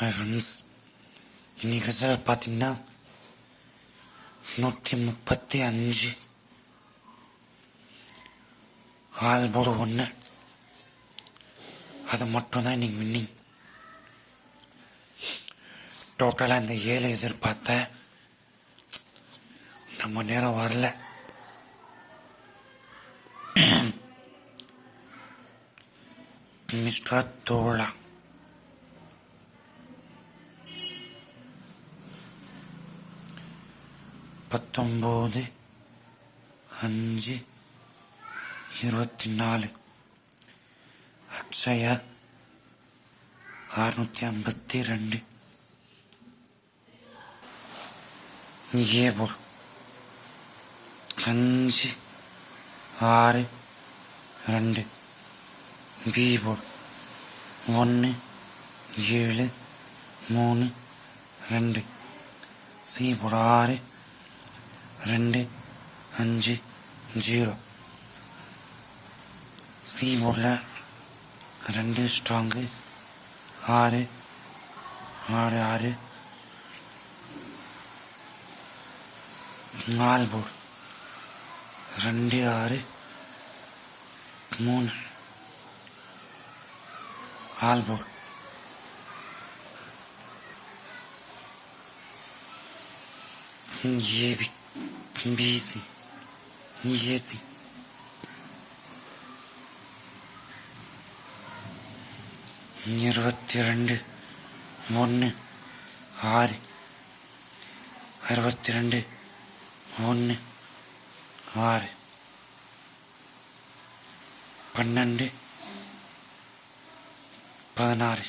Hi friends இன்றைக்கி result பார்த்தீங்கன்னா நூற்றி முப்பத்தி அஞ்சு. ஆல்போர்டு ஒன்று அது மட்டும்தான் இன்றைக்கி வின்னிங் டோட்டலாக இந்த ஏழு எதிர்பார்த்தேன் நம்ம நேரம் வரல. மிஸ்டர் தோழா. பத்தொம்போது அஞ்சு இருபத்தி நாலு அக்ஷயா அறுநூற்றி ஐம்பத்தி ரெண்டு இங்கே போல் அஞ்சு ஆறு ரெண்டு. பி போல் ஒன்று ஏழு மூணு ரெண்டு. சி போல் ஆறு ரெண்டு அஞ்சு ஜீரோ சி போர்டில் ரெண்டு ஸ்ட்ராங்கு ஆறு ஆறு ஆறு நாலு போர்டு ரெண்டு ஆறு மூணு ஆல் போர்டு ஏபி Mbisi. Nyesi. இருபத்தி ரெண்டு ஒன்று ஆறு அறுபத்தி ரெண்டு ஒன்று ஆறு பன்னெண்டு பதினாறு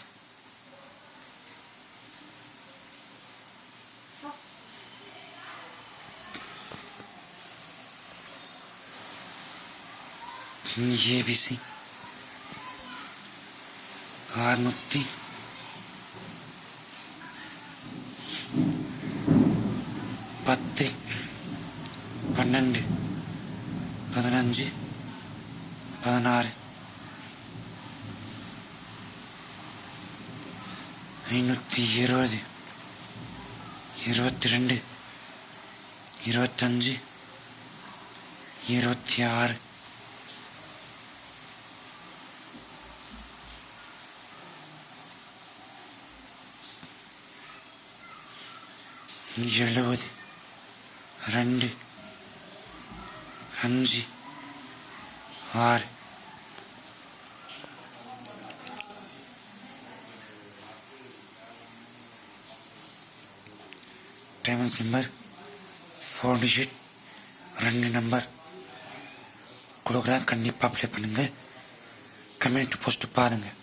ஏபிசி அறுநூற்றி பத்து பன்னெண்டு பதினஞ்சு பதினாறு ஐநூற்றி இருபது இருபத்தி ரெண்டு இருபத்தஞ்சு இருபத்தி ஆறு. எழுபது ரெண்டு அஞ்சு ஆறு டைமன்ஸ் நம்பர் ஃபோர் டிஜிட் ரெண்டு நம்பர் கொடுக்குறேன். கண்டிப்பாக அப்ளை பண்ணுங்கள் கம்யூனிட்டி போஸ்ட்டு பாருங்கள்